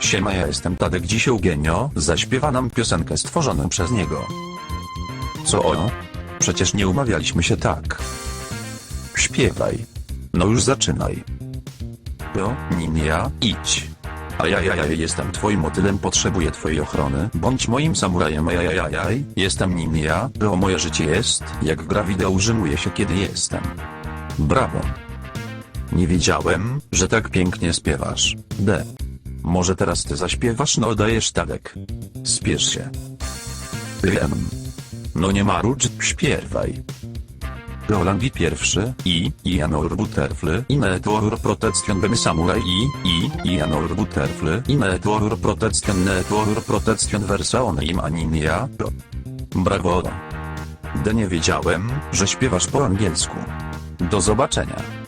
Siema, ja jestem Tadek dziś Eugenio, zaśpiewa nam piosenkę stworzoną przez niego. Co o? Przecież nie umawialiśmy się tak. Śpiewaj. No już zaczynaj. Jo, idź. A ja, ja, ja jestem twoim motylem, potrzebuję twojej ochrony. Bądź moim samurajem, a ja, ja, ja, jestem o moje życie jest, jak gra wideo urzymuje się kiedy jestem. Brawo. Nie wiedziałem, że tak pięknie śpiewasz. D. Może teraz ty zaśpiewasz, no dajesz Tadek. Spiesz się. Wiem. No nie marucz, śpiewaj. Rolandii pierwszy, i, Ianor Butterfly, i Network Protection Bem Samurai, i, i, Ianor Butterfly, i Network Protection Network Protection Version im Animia. Brawo. D nie wiedziałem, że śpiewasz po angielsku. Do zobaczenia.